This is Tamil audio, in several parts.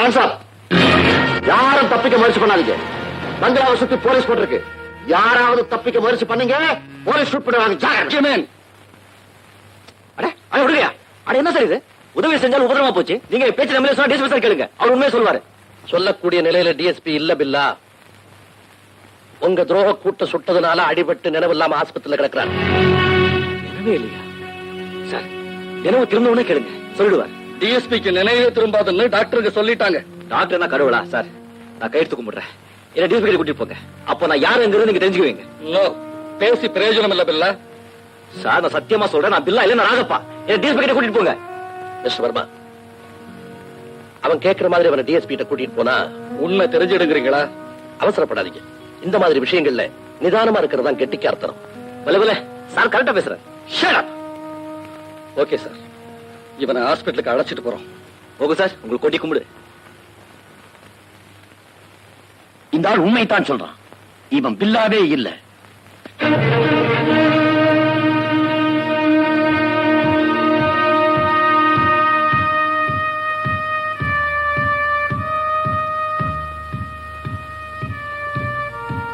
ஆன்சர் யாரும் தப்பிக்க முயற்சி பண்ணாதீங்க. பங்களாவை சுத்தி போலீஸ் போட்டிருக்கு. யாராவது தப்பிக்க முயற்சி பண்ணீங்க போலீஸ் ஷூட் பண்ணுவாங்க. அட அட விடுங்க அட என்ன சார் இது? உதவி செஞ்சாலும் உபதிரமா போச்சு? நீங்க பேச்சு நம்மளே சொன்னா டிஎஸ்பி சார் கேளுங்க. அவர் உண்மையை சொல்லுவாரு சொல்லக்கூடிய நிலையில டிஎஸ்பி இல்ல பில்லா. உங்க துரோக கூட்ட சுட்டதுனால அடிபட்டு நினைவில்லாம ஆஸ்பத்திரியில கிடக்குறாரு. நினைவே இல்லையா? சார் நினைவு திரும்ப கேளுங்க. சொல்லிடுவார். டிஎஸ்பிக்கு நினைவே திரும்பாதுன்னு டாக்டருக்கு சொல்லிட்டாங்க. டாக்டர் என்ன கடவுளா சார் நான் கையெழுத்து கும்பிடுறேன் என்ன டிஎஸ்பி கிட்ட கூட்டிட்டு போங்க. அப்போ நான் யாருங்கிறது நீங்க தெரிஞ்சுக்குவீங்க. பேசி பிரயோஜனம் இல்ல பில்லா. சார் நான் சத்தியமா சொல்றேன். நான் பில்லா இல்ல நான் ராகப்பா. என்ன டிஎஸ்பி கிட்ட கூட்டிட்டு போங்க. மிஸ்டர் வர்மா அவன் கேட்கிற மாதிரி அவனை டிஎஸ்பி கிட்ட கூட்டிட்டு போனா உண்மை தெரிஞ்சிடுங்கிறீங்களா? அவசரப்படாதீங்க. இந்த மாதிரி விஷயங்கள்ல நிதானமா இருக்கிறது தான் கெட்டிக்கார்த்தனம் பல பல சார் கரெக்டா பேசுறேன். ஓகே சார் இவனை ஹாஸ்பிட்டலுக்கு அழைச்சிட்டு போறோம். ஓகே சார் உங்களுக்கு கொட்டி கும்பிடு. இந்த ஆள் உண்மைத்தான் சொல்றான். இவன் பில்லாவே இல்ல.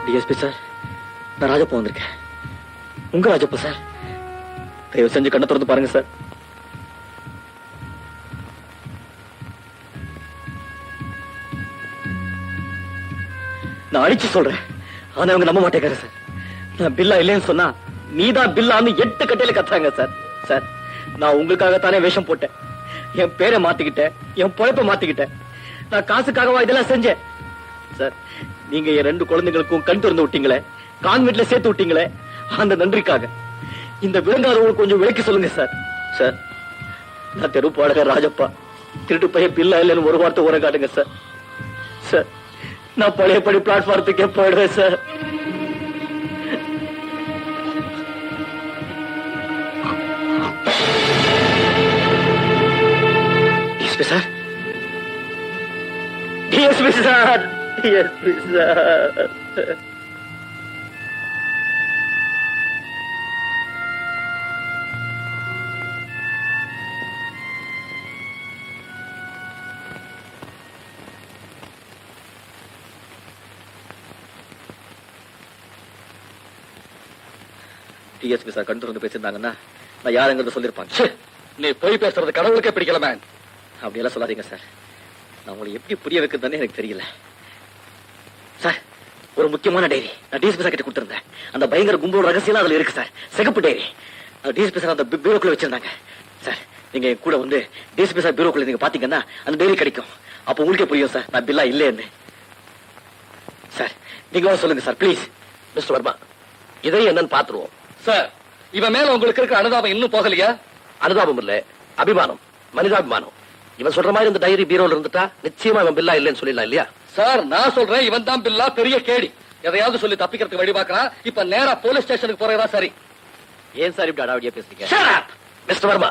டிஎஸ்பி சார் நான் ராஜப்பா வந்திருக்கேன். உங்க ராஜப்பா சார் தயவு செஞ்சு கண்ணை திறந்து பாருங்க சார். நான் அடிச்சு சொல்றேன். ஆனா அவங்க நம்ப மாட்டேங்கிறாரு சார். நான் பில்லா இல்லைன்னு சொன்னா நீதான் பில்லான்னு எட்டு கட்டையில கத்துறாங்க சார். சார் நான் உங்களுக்காகத்தானே வேஷம் போட்டேன். என் பேரை மாத்திக்கிட்டேன் என் பொழப்ப மாத்திக்கிட்டேன். நான் காசுக்காகவா இதெல்லாம் செஞ்சேன்? சார் நீங்க என் ரெண்டு குழந்தைங்களுக்கும் கண் திறந்து விட்டீங்களே கான்வென்ட்ல சேர்த்து விட்டீங்களே அந்த நன்றிக்காக. இந்த விலங்காதவங்களுக்கு கொஞ்சம் விளக்கி சொல்லுங்க சார். சார் நான் தெரு பாடகர் ராஜப்பா. திருட்டு பையன் பில்லா இல்லைன்னு ஒரு வார்த்தை உரம் காட்டுங்க சார். சார் நான் பழையபடி பிளாட்ஃபாரத்துக்கே போயிடுவேன் sir. Sir DSP sir DSP sir DSP sir கண்டு திறந்து பேசியிருந்தாங்கன்னா நான் யாருங்கிறத சொல்லியிருப்பாங்க. நீ போய் பேசுறது கடவுளுக்கே பிடிக்கல மேன் அப்படியெல்லாம் சொல்லாதீங்க சார். நான் உங்களை எப்படி புரிய வைக்கிறதுன்னு எனக்கு தெரியல. சார் ஒரு முக்கியமான டைரி நான் டிஎஸ்பி சார் கிட்ட கொடுத்துருந்தேன். அந்த பயங்கர கும்பலோட ரகசியம் அதுல இருக்கு சார். சிகப்பு டைரி அது டிஎஸ்பி சார் அந்த பீரோக்குள்ள வச்சிருந்தாங்க. சார் நீங்க என் கூட வந்து டிஎஸ்பி சார் பீரோக்குள்ள நீங்க பாத்தீங்கன்னா அந்த டைரி கிடைக்கும். அப்ப உங்களுக்கே புரியும் சார். நான் பில்லா இல்லைன்னு சார் நீங்க சொல்லுங்க சார். ப்ளீஸ் மிஸ்டர் வர்மா இதையும் என்னன்னு பாத்துருவோம் சார் இவன் மேல உங்களுக்கு இருக்க அனுதாபம் இன்னும் போகலையா? அனுதாபம் இல்ல. அபிமானம். மனிதாபிமானம். இவன் சொல்ற மாதிரி இந்த டைரி பீரோல இருந்துட்டா நிச்சயமா இவன் பில்லா இல்லைன்னு சொல்லிடலாம் இல்லையா? சார் நான் சொல்றேன் இவன் தான் பில்லா பெரிய கேடி எதையாவது சொல்லி தப்பிக்கிறதுக்கு வழி பார்க்கறான். இப்ப நேரா போலீஸ் ஸ்டேஷனுக்கு போறதா சரி. ஏன் சார் இப்படி அடாவடியா பேசுறீங்க? மிஸ்டர் வர்மா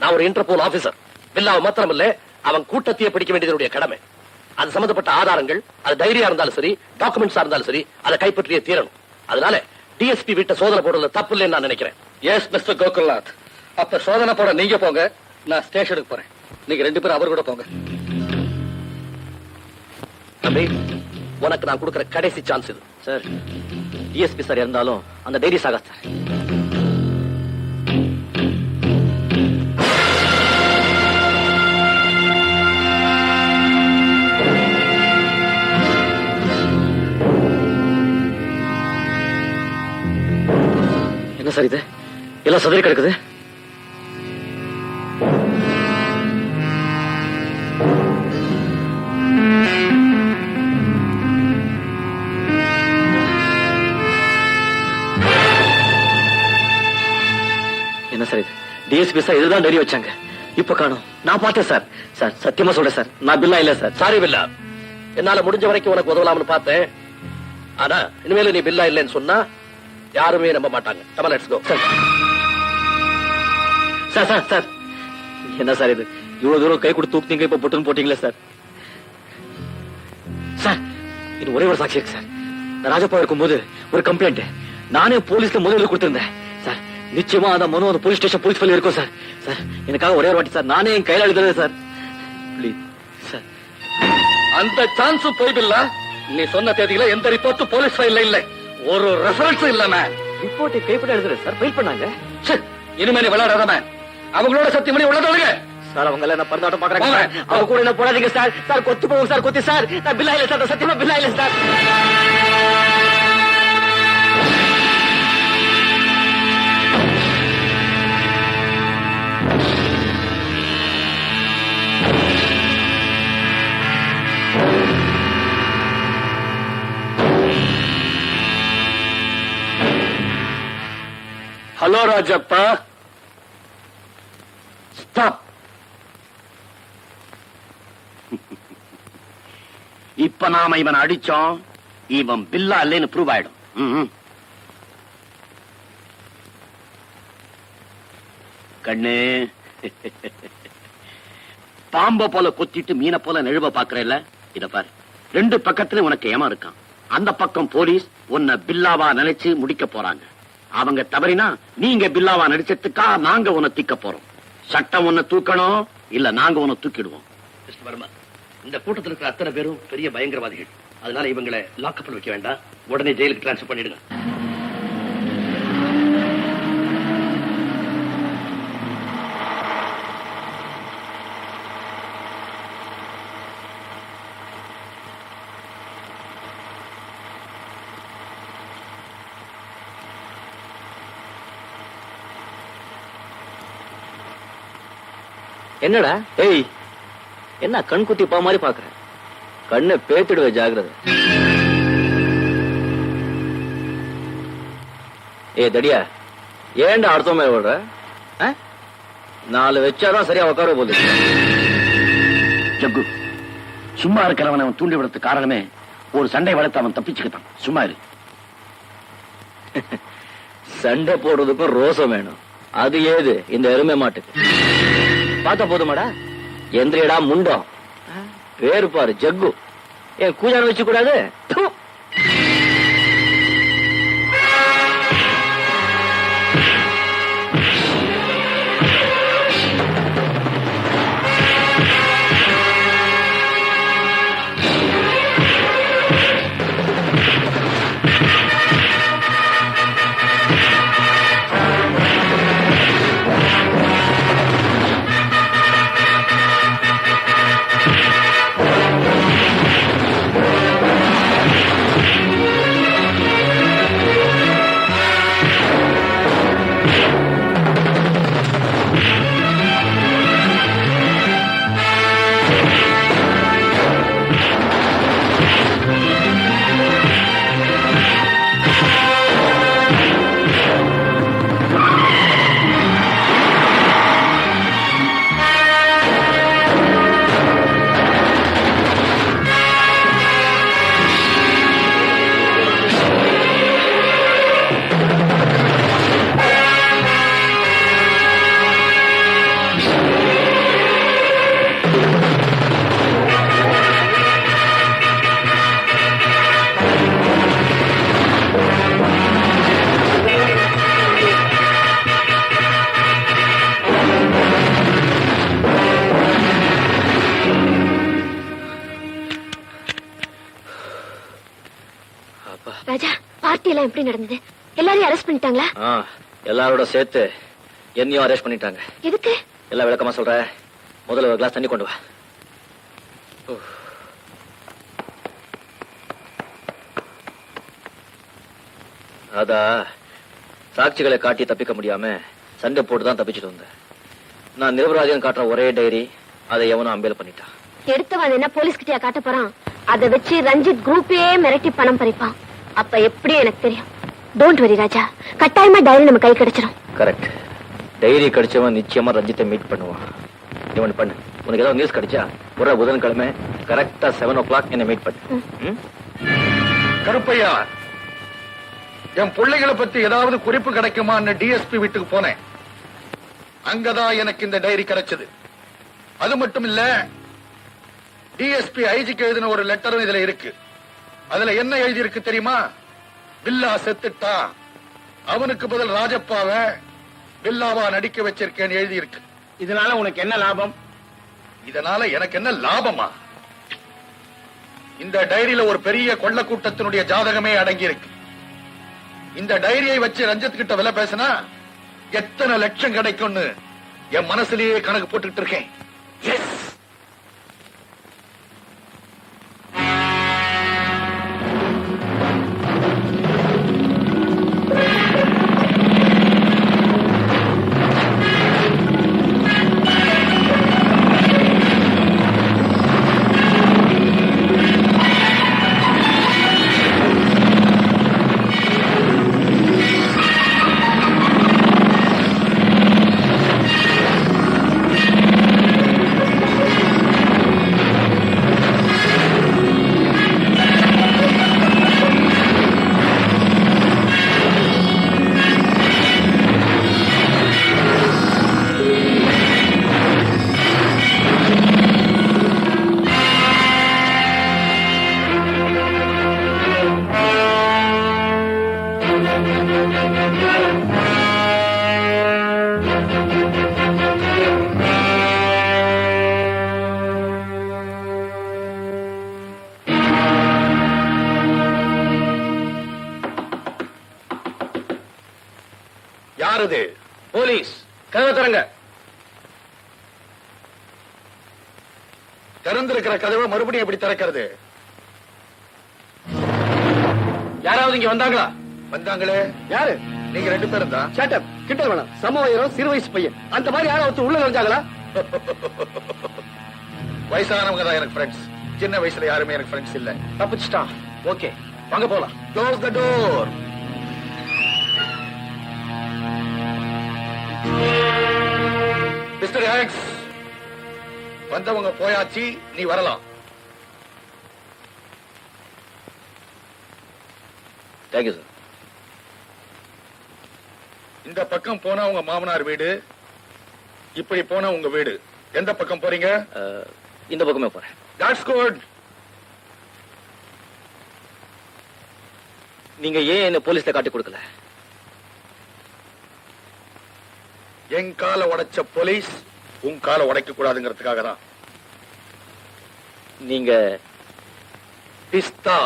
நான் ஒரு இன்டர்போல் ஆபீசர் பில்லாவை மாத்திரம் இல்ல அவன் கூட்டத்தையே பிடிக்க வேண்டியது என்னுடைய கடமை. அது சம்பந்தப்பட்ட ஆதாரங்கள் அது டைரியா இருந்தாலும் சரி டாக்குமெண்ட்ஸா இருந்தாலும் சரி அதை கைப்பற்றியே தீரணும். அதனால டிஎஸ்பி வீட்டை சோதனை போடுறதுல தப்பு இல்லைன்னு நான் நினைக்கிறேன். எஸ் மிஸ்டர் கோகுல்நாத் அப்ப சோதனை போட நீங்க போங்க. நான் ஸ்டேஷனுக்கு போறேன். நீங்க ரெண்டு பேரும் அவர் கூட போங்க. தம்பி உனக்கு நான் கொடுக்கிற கடைசி சான்ஸ் இது. சார் டிஎஸ்பி சார் இருந்தாலும் அந்த டைரி சாகா சார் என்ன சார் இது? எல்லாம் சதுரி கிடக்குது. என்ன சார் இது? டிஎஸ்பி சார் இதுதான் டைரி வச்சாங்க. இப்ப காணும். நான் பார்த்தேன் சார். சார் சத்தியமா சொல்றேன் சார். நான் பில்லா இல்ல சார். சாரி பில்லா. என்னால முடிஞ்ச வரைக்கும் உனக்கு உதவலாம்னு பார்த்தேன். ஆனா இனிமேல நீ பில்லா இல்லைன்னு சொன்னா யாருமே நம்ப மாட்டாங்க. Go. சார் சார் சார் என்ன சார் இது? இவ்வளவு தூரம் கை கொடுத்து தூக்குனீங்க இப்ப பொட்டுன்னு போட்டீங்களே சார் சார் இது ஒரே ஒரு சாட்சி இருக்கு சார் நான் ராஜப்பா இருக்கும்போது ஒரு கம்ப்ளைண்ட் நானே போலீஸ்ல முதல்ல கொடுத்திருந்தேன். சார் நிச்சயமா அந்த மனு அந்த போலீஸ் ஸ்டேஷன் போலீஸ் ஃபைல் இருக்கும் சார் சார் எனக்காக ஒரே ஒரு வாட்டி சார் நானே என் கையில எழுதுறது சார் ப்ளீஸ் சார் அந்த சான்ஸும் போய் பில்லா நீ சொன்ன தேதியில எந்த ரிப்போர்ட்டும் போலீஸ் ஃபைல்ல இல்ல. ஒரு ரெஃபரன்ஸும் இல்ல மேன் ரிப்போர்ட் கைப்பட எழுதுறேன் சார் ஃபைல் பண்ணாங்க. இனிமே விளையாடாத அவங்களோட சத்தியம் பண்ணி உள்ளதொழுங்க சார் அவங்க எல்லாம் பரந்தாட்டம் பாக்குறாங்க. அவங்க கூட என்ன போடாதீங்க சார் சார் கொத்து போகும் சார் கொத்தி சார் நான் பில்லா இல்ல சார் சத்தியமா பில்லா இல்ல சார் ஹலோ ராஜப்பா ஸ்டாப் இப்ப நாம இவன் அடிச்சோம். இவன் பில்லா இல்லைன்னு ப்ரூவ் ஆயிடும். கண்ணு. பாம்ப போல கொத்திட்டு மீனை போல நெழுவ பாக்குறேல்ல? இத பாரு. ரெண்டு பக்கத்துல உனக்கு ஏமா இருக்கான். அந்த பக்கம் போலீஸ் உன்னை பில்லாவா நினைச்சு முடிக்க போறாங்க. அவங்க தவறினா நீங்க பில்லாவா நடிச்சதுக்கா நாங்க உன்னை தீக்க போறோம். சட்டம் உன்னை தூக்கணும் இல்ல நாங்க உன்னை தூக்கிடுவோம். மிஸ்டர் வர்மா இந்த கூட்டத்தில் இருக்கிற அத்தனை பேரும் பெரிய பயங்கரவாதிகள். அதனால இவங்களை லாக்கப்பில் வைக்க வேண்டாம். உடனே ஜெயிலுக்கு ட்ரான்ஸ்ஃபர் பண்ணிடுங்க. என்னடா? ஏய். என்ன கண் குத்தி பா மாதிரி பாக்குற? கண்ணை பேத்துடுவே ஜாகிரதை ஏ தடியா ஏன்டா அடுத்த விடுற ஆ? நாலு வச்சாதான் சரியா உட்கார போகுது. ஜக்கு சும்மா இருக்கிறவன் அவன் தூண்டி விடுறதுக்கு காரணமே ஒரு சண்டை வளர்த்து அவன் தப்பிச்சுக்கிட்டான். சும்மா இரு. சண்டை போடுறதுக்கும் ரோசம் வேணும். அது ஏது? இந்த எருமை மாட்டுக்கு. பார்த்தா போதுமாடா? எந்திரியடா முண்டம். பேரு பாரு ஜக்கு. ஏன் கூஜான வச்சு கூடாது. பார்ட்டி எல்லாம் எப்படி நடந்தது? எல்லாரையும் அரெஸ்ட் பண்ணிட்டாங்களா? எல்லாரோட சேர்த்து என்னையும் அரெஸ்ட் பண்ணிட்டாங்க. எதுக்கு? எல்லாம் விளக்கமா சொல்றேன் முதல்ல ஒரு கிளாஸ் தண்ணி கொண்டு வா. அதா சாட்சிகளை காட்டி தப்பிக்க முடியாம சண்டை போட்டு தான் தப்பிச்சுட்டு வந்தேன் நான் நிரபராதியம் காட்டுற ஒரே டைரி அதை எவனும் அம்பேல் பண்ணிட்டான். எடுத்தவன் என்ன போலீஸ் கிட்டயா காட்ட போறான்? அதை வச்சு ரஞ்சித் குரூப்பையே மிரட்டி பணம் பறிப்பான். அப்ப எப்படி எனக்கு தெரியும்? டோன்ட் வரி ராஜா. கட்டாயமா டைரி நம்ம கை கிடைச்சிரும். கரெக்ட் டைரி கிடைச்சவன் நிச்சயமா ரஞ்சித்தை மீட் பண்ணுவான். இவன் பண்ணு. உனக்கு ஏதாவது நியூஸ் கிடைச்சா ஒரு புதன்கிழமை கரெக்டா செவன் ஓ கிளாக் என்ன மீட் பண்ணு? கருப்பையா என் பிள்ளைகளை பத்தி ஏதாவது குறிப்பு கிடைக்குமான்னு டிஎஸ்பி வீட்டுக்கு போனேன். அங்கதான் எனக்கு இந்த டைரி கிடைச்சது. அது மட்டும் இல்ல டிஎஸ்பி ஐஜிக்கு எழுதின ஒரு லெட்டரும் இதுல இருக்கு. அதுல என்ன எழுதி இருக்கு தெரியுமா? பில்லா செத்துட்டா. அவனுக்கு பதில் ராஜப்பாவ பில்லாவா நடிக்க வச்சிருக்கேன்னு எழுதி இருக்கு இதனால உனக்கு என்ன லாபம்? இதனால எனக்கு என்ன லாபமா? இந்த டைரியில ஒரு பெரிய கொள்ள கூட்டத்தினுடைய ஜாதகமே அடங்கி இருக்கு இந்த டைரியை வச்சு ரஞ்சித் கிட்ட விலை பேசினா எத்தனை லட்சம் கிடைக்கும்னு என் மனசுலயே கணக்கு போட்டுக்கிட்டு இருக்கேன். திறந்திருக்கிற கதவை மறுபடியும் எப்படி திறக்கிறது? யாராவது இங்க வந்தாங்களா? வந்தாங்களே. யாரு? நீங்க ரெண்டு பேரும் தான். சேட்டப் கிட்ட வேணாம். சம வயரம் சிறு வயசு பையன். அந்த மாதிரி யாரும் ஒருத்தர் உள்ள நுழைஞ்சாங்களா? வயசானவங்க தான் எனக்கு ஃப்ரெண்ட்ஸ் சின்ன வயசுல யாருமே எனக்கு ஃப்ரெண்ட்ஸ் இல்ல. தப்பிச்சிட்டா? ஓகே. வாங்க போலாம். Close the door mister Hacks வந்தவங்க போயாச்சு நீ வரலாம். தேங்க்யூ சார் இந்த பக்கம் போனா உங்க மாமனார் வீடு இப்படி போனா உங்க வீடு. எந்த பக்கம் போறீங்க? இந்த பக்கமே போறேன். தட்ஸ் குட் நீங்க ஏன் என்ன போலீஸ்ல காட்டி கொடுக்கல? என் காலை உடைச்ச போலீஸ் உன் காலை உடைக்க கூடாதுங்கிறதுக்காக தான் நீங்க பிஸ்தா.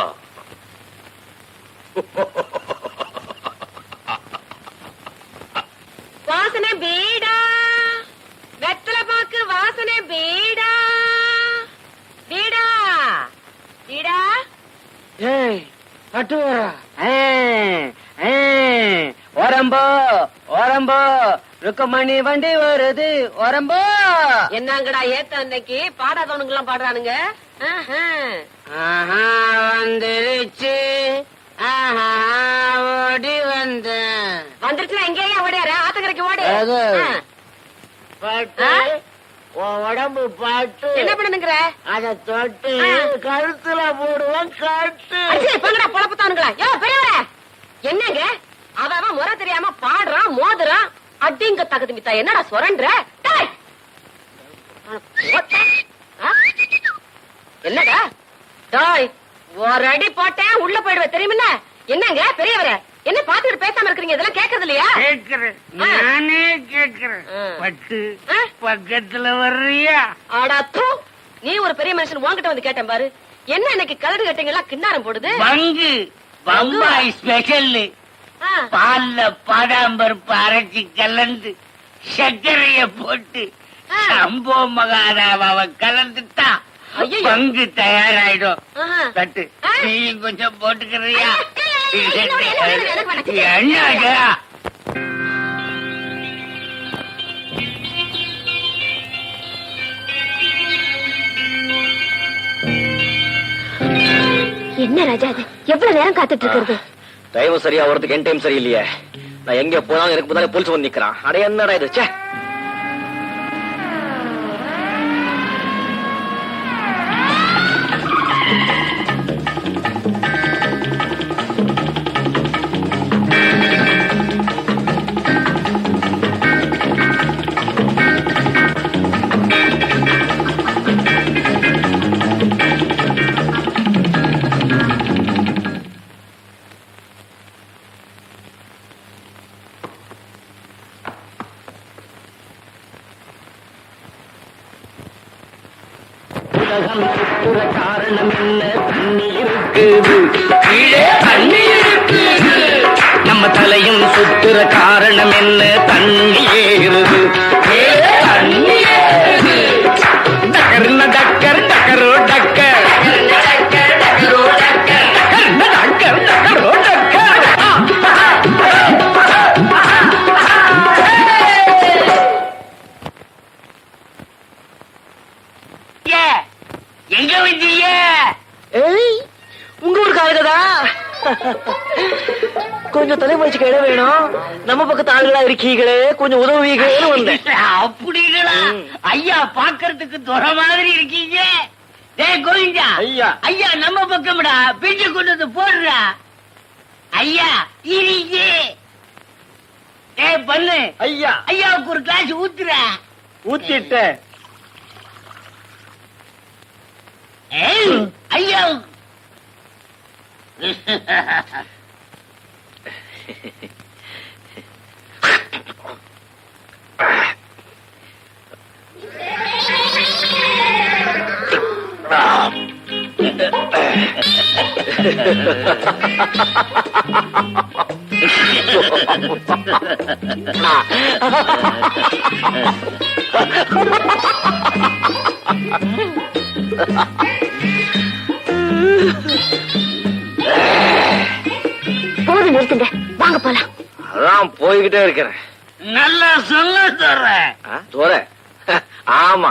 வாசனை பீடா. வெத்தலை பாக்கு வாசனை பீடா. பீடா. பீடா. ஏய் பட்டு ஓரம்போ ஓரம்போ. ருக்கமணி வண்டி வருது. ஓரம்போ என்னங்கடா ஏத்த அன்னைக்கு? பாடாதவனுங்க எல்லாம் பாடுறானுங்க வந்துருச்சு. ஆஹா ஓடி வந்தேன் வந்துருச்சுன்னா எங்கேயா ஓடியாரு. ஆத்தக்கரைக்கு ஓடு. பட்டு உடம்பு பாட்டு. என்ன பண்ணுங்கிற அத தொட்டு. கழுத்துல போடுவேன் கட்டு. அடிச்சு பங்கடா பொழப்புத்தானுங்களா யோ பெரியவரே. என்னங்க? அவ அவன் முறை தெரியாம பாடுறான் மோதுறான். அடிங்க தகுதி மித்தா என்னடா? ஆ? என்னடா? டாய் ஒரு அடி போட்டேன் உள்ள போயிடுவேன். தெரியுமில்ல? என்னங்க பெரியவரே என்ன பாத்துட்டு பேசாம இருக்கீங்க இதெல்லாம் கேக்குறது இல்லையா கேக்குறேன். நானே கேக்குறேன். பட்டு? பக்கத்துல வர்றியா? ஆடா தூ! நீ ஒரு பெரிய மனுஷன் உன்கிட்ட வந்து கேட்டேன் பாரு. என்ன இன்னைக்கு கலடு கட்டிங்களா கிண்ணாரம் போடுது? பங்கு பம்பாய் ஸ்பெஷல். பால்ல பாதாம்பருப்பு அரைச்சி கலந்து சர்க்கரைய போட்டு. சம்போ மகாராவாவை கலந்துட்டா ஐயையோ. பங்கு தயாராயிடும். தட்டு ஆ. நீயும் கொஞ்சம் போட்டுக்கிறியா. என்னடா என்ன ராஜா எவ்வளவு நேரம் காத்துட்டு இருக்கிறது டைம் சரியா வரதுக்கு என் டைம் சரியில்லையே. நான் எங்க போனாலும் எனக்கு முன்னாலே போலீஸ் வந்து நிக்கிறான். அட என்னடா இது? ச்சே. தலைமுறைச்சுக்கு இடம் வேணும். நம்ம பக்கத்து ஆளுகளா இருக்கீங்களே கொஞ்சம் உதவுவீங்களேன்னு வந்தேன். அப்படிங்களா. ஐயா பாக்குறதுக்கு துறை மாதிரி இருக்கீங்க. டேய் கோவிந்தா. ஐயா. ஐயா நம்ம பக்கம்டா. பிஞ்சு கொண்டு வந்து போடுறா. ஐயா இருங்க ஏய் பண்ணு. ஐயா. ஐயாவுக்கு ஒரு கிளாஸ் ஊத்துறா. ஊத்திட்டேன் ஏய் ஐயா. போது நிறுத்துங்க வாங்க போலாம். அதான் போய்கிட்டே இருக்கிறேன். நல்லா சொல்ல தர்றேன் துரை? ஆமா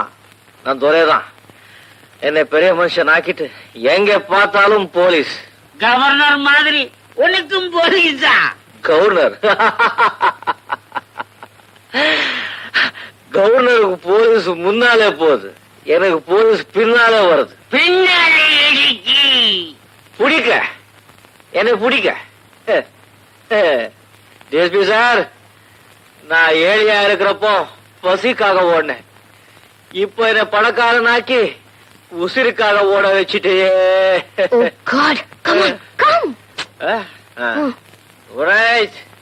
நான் துரை தான் என்னை பெரிய மனுஷன் ஆக்கிட்டு எங்க பார்த்தாலும் போலீஸ். கவர்னர் மாதிரி உனக்கும் போலீஸா? கவர்னர். கவர்னருக்கு போலீஸ் முன்னாலே போகுது. எனக்கு போலீஸ் பின்னாலே வருது. பின்னாலே பிடிக்க. என்னை பிடிக்க. டிஎஸ்பி சார் நான் ஏழையா இருக்கிறப்போ பசிக்காக ஓடினேன். இப்போ என்ன பணக்காரனாக்கி உசிருக்காக ஓட வச்சுட்டே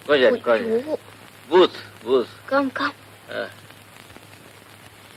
கொஞ்சம் கொஞ்சம் பூத் பூத் கம் கம்